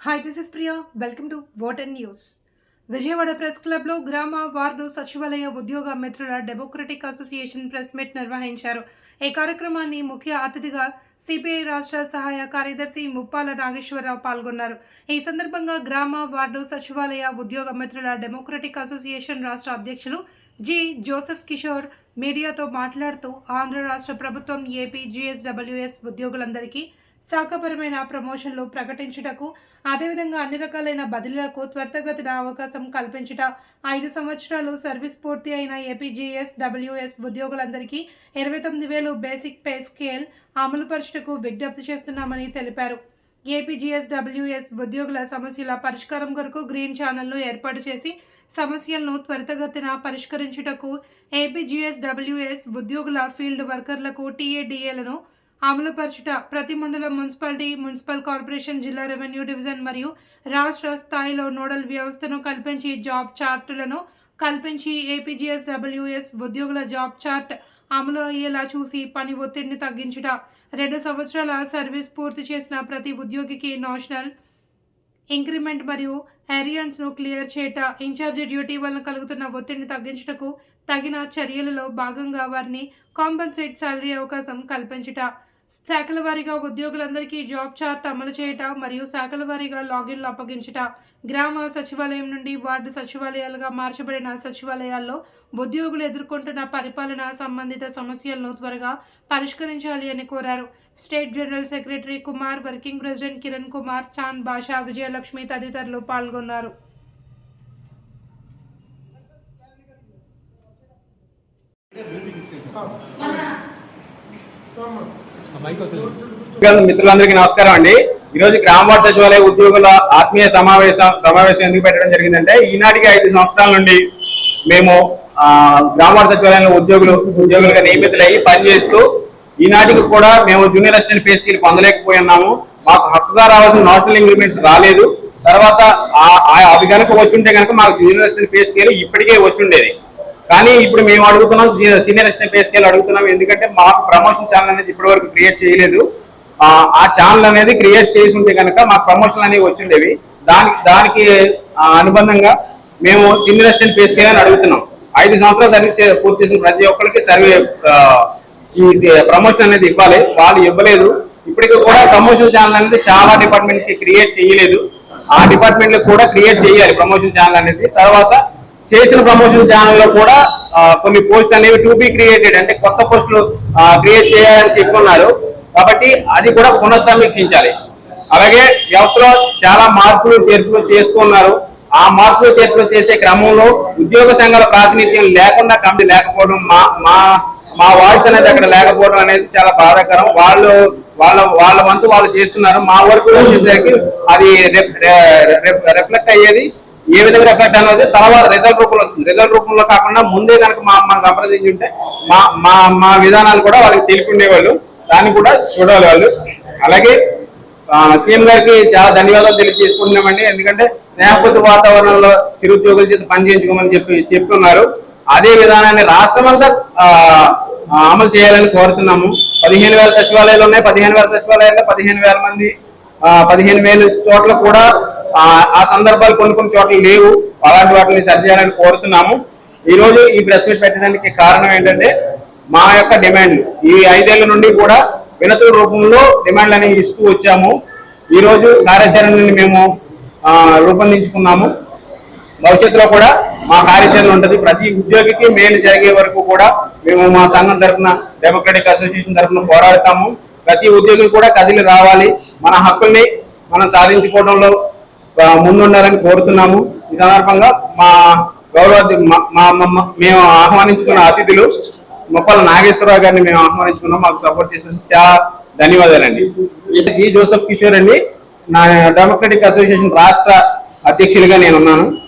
Hi this is Priya welcome to water news Vijayawada press క్లబ్లో గ్రామ ward సచివాలయ ఉద్యోగ మిత్రుల డెమోక్రటిక్ అసోసియేషన్ ప్రెస్ మీట్ నిర్వహించారు. ఈ కార్యక్రమాన్ని ముఖ్య అతిథిగా సిపిఐ రాష్ట్ర సహాయ కార్యదర్శి ముప్పాల నాగేశ్వరరావు పాల్గొన్నారు. ఈ సందర్భంగా గ్రామ వార్డు సచివాలయ ఉద్యోగ మిత్రుల డెమోక్రటిక్ అసోసియేషన్ రాష్ట్ర అధ్యక్షులు జి జోసెఫ్ కిషోర్ మీడియాతో మాట్లాడుతూ ఆంధ్ర రాష్ట్ర ప్రభుత్వం ఏపీ జిఎస్డబ్ల్యూఎస్ ఉద్యోగులందరికీ శాఖపరమైన ప్రమోషన్లు ప్రకటించుటకు అదేవిధంగా అన్ని రకాలైన బదిలీలకు త్వరితగతిన అవకాశం కల్పించుట. ఐదు సంవత్సరాలు సర్వీస్ పూర్తి అయిన ఏపీజీఎస్ డబ్ల్యూఎస్ ఉద్యోగులందరికీ ఇరవై తొమ్మిది వేలు బేసిక్ పే స్కేల్ అమలుపరచుటకు విజ్ఞప్తి చేస్తున్నామని తెలిపారు. ఏపీజీఎస్ డబ్ల్యూఎస్ ఉద్యోగుల సమస్యల పరిష్కారం కొరకు గ్రీన్ ఛానల్ను ఏర్పాటు చేసి సమస్యలను త్వరితగతిన పరిష్కరించుటకు ఏపీజీఎస్ డబ్ల్యూఎస్ ఉద్యోగుల ఫీల్డ్ వర్కర్లకు టీఏడీఏలను అమలుపరచుట ప్రతి మండలం మున్సిపాలిటీ మున్సిపల్ కార్పొరేషన్ జిల్లా రెవెన్యూ డివిజన్ మరియు రాష్ట్ర స్థాయిలో నోడల్ వ్యవస్థను కల్పించి జాబ్ చార్టులను కల్పించి ఏపీజీఎస్ డబ్ల్యూఎస్ ఉద్యోగుల జాబ్ చార్ట్ అమలు అయ్యేలా చూసి పని ఒత్తిడిని తగ్గించుట. రెండు సంవత్సరాల సర్వీస్ పూర్తి చేసిన ప్రతి ఉద్యోగికి నేషనల్ ఇంక్రిమెంట్ మరియు ఏరియన్స్ను క్లియర్ చేయట ఇన్ఛార్జ్ డ్యూటీ వలన కలుగుతున్న ఒత్తిడిని తగ్గించుటకు తగిన చర్యలలో భాగంగా వారిని కాంపన్సేట్ శాలరీ అవకాశం కల్పించుట. శాఖల వారీగా ఉద్యోగులందరికీ జాబ్ చార్ట్ అమలు చేయట మరియు శాఖల వారీగా లాగిన్లు అప్పగించుట. గ్రామ సచివాలయం నుండి వార్డు సచివాలయాలుగా మార్చబడిన సచివాలయాల్లో ఉద్యోగులు ఎదుర్కొంటున్న పరిపాలన సంబంధిత సమస్యలను త్వరగా పరిష్కరించాలి అని కోరారు. State general secretary Kumar working president Kiran Kumar Chand Basha Vijayalakshmi తదితరులు పాల్గొన్నారు. ఉద్యోగుల మిత్రులందరికీ నమస్కారం అండి. ఈరోజు రోజు గ్రామ వార్డు సచివాలయ ఉద్యోగుల ఆత్మీయ సమావేశం సమావేశం ఎందుకు పెట్టడం జరిగిందంటే ఈనాటికి ఐదు సంవత్సరాల నుండి మేము ఆ, గ్రామ వార్డు సచివాలయంలో ఉద్యోగులు ఉద్యోగులుగా నియమితులయ్యి పనిచేస్తూ ఈనాటికి కూడా మేము జూనియర్ అసిస్టెంట్ పే స్కీల్ పొందలేకపోతున్నాము మాకు హక్కుగా రావాల్సిన నాషనల్ ఇంక్రిమెంట్స్ రాలేదు. తర్వాత ఆ- అవి కనుక వచ్చుంటే కనుక మాకు జూనియర్ అసిస్టెంట్ పే స్కేల్ ఇప్పటికే వచ్చుండేది. కానీ ఇప్పుడు మేము అడుగుతున్నాం సీనియర్ అసిస్టెంట్ పే స్కేల్ అడుగుతున్నాం ఎందుకంటే మాకు ప్రమోషన్ ఛానల్ అనేది ఇప్పటి వరకు క్రియేట్ చేయలేదు. ఆ ఛానల్ అనేది క్రియేట్ చేసి ఉంటే కనుక మాకు ప్రమోషన్ అనేవి వచ్చిండేవి. దానికి దానికి ఆ, అనుబంధంగా మేము సీనియర్ అసిస్టెంట్ పే స్కేల్ అని అడుగుతున్నాం. ఐదు సంవత్సరాలు సర్వీస్ పూర్తి చేసిన ప్రతి ఒక్కరికి సర్వే ఈ ప్రమోషన్ అనేది ఇవ్వాలి. వాళ్ళు ఇవ్వలేదు. ఇప్పటికి కూడా ప్రమోషన్ ఛానల్ అనేది చాలా డిపార్ట్మెంట్కి క్రియేట్ చేయలేదు. ఆ డిపార్ట్మెంట్లో కూడా క్రియేట్ చేయాలి ప్రమోషన్ ఛానల్ అనేది. తర్వాత చేసిన ప్రమోషన్ ఛానల్లో కూడా కొన్ని పోస్ట్ అనేవి టు బి క్రియేటెడ్ అంటే కొత్త పోస్టులు క్రియేట్ చేయాలని చెప్పున్నారు. కాబట్టి అది కూడా పునఃసమీక్షించాలి. అలాగే వ్యవస్థలో చాలా మార్పులు చేర్పులు చేస్తున్నారు. ఆ మార్పులు చేర్పులు చేసే క్రమంలో ఉద్యోగ సంఘాల ప్రాతినిధ్యం లేకుండా కమిటీ లేకపోవడం మా మా మా వాయిస్ అనేది అక్కడ లేకపోవడం అనేది చాలా బాధాకరం. వాళ్ళు వాళ్ళ వాళ్ళ వంతు వాళ్ళు చేస్తున్నారు. మా వరకు వచ్చేసరికి అది రిఫ్లెక్ట్ అయ్యేది ఏ విధంగా ఎఫెక్ట్ అనేది తర్వాత రిజల్ట్ రూపంలో వస్తుంది. రిజల్ట్ రూపంలో కాకుండా ముందే కనుక మా మా సంప్రదించి ఉంటే మా మా మా విధానాలు కూడా వాళ్ళకి తెలిపి ఉండేవాళ్ళు దాన్ని కూడా చూడాలి వాళ్ళు. అలాగే సీఎం గారికి చాలా ధన్యవాదాలు తెలియజేసుకుంటున్నామండి. ఎందుకంటే స్నేహపతి వాతావరణంలో చిరుద్యోగుల చేత పనిచేయించుకోమని చెప్పి చెప్తున్నారు. అదే విధానాన్ని రాష్ట్రం అంతా అమలు చేయాలని కోరుతున్నాము. పదిహేను వేల సచివాలయాలు ఉన్నాయి. పదిహేను వేల సచివాలయాల్లో పదిహేను వేల మంది పదిహేను వేల చోట్ల కూడా ఆ, సందర్భాలు కొన్ని కొన్ని చోట్ల లేవు. అలాంటి వాటిని సరి చేయాలని కోరుతున్నాము. ఈరోజు ఈ ప్రెస్ మీట్ పెట్టడానికి కారణం ఏంటంటే మా యొక్క డిమాండ్లు ఈ ఐదేళ్ళ నుండి కూడా వినతుల రూపంలో డిమాండ్లు అనేవి ఇస్తూ వచ్చాము. ఈరోజు కార్యాచరణని మేము రూపొందించుకున్నాము. భవిష్యత్తులో కూడా మా కార్యాచరణ ఉంటుంది. ప్రతి ఉద్యోగికి మేలు జరిగే వరకు కూడా మేము మా సంఘం తరఫున డెమోక్రటిక్ అసోసియేషన్ తరఫున పోరాడతాము. ప్రతి ఉద్యోగి కూడా కదిలి రావాలి. మన హక్కుల్ని మనం సాధించుకోవడంలో ముందుండాలని కోరుతున్నాము. ఈ సందర్భంగా మా గౌరవ మా- మేము ఆహ్వానించుకున్న అతిథులు ముప్పల నాగేశ్వరరావు గారిని మేము ఆహ్వానించుకున్నాం. మాకు సపోర్ట్ చేసిన చాలా ధన్యవాదాలండి. జి. జోసఫ్ కిషోర్ అండి. నా డెమోక్రటిక్ అసోసియేషన్ రాష్ట్ర అధ్యక్షులుగా నేను ఉన్నాను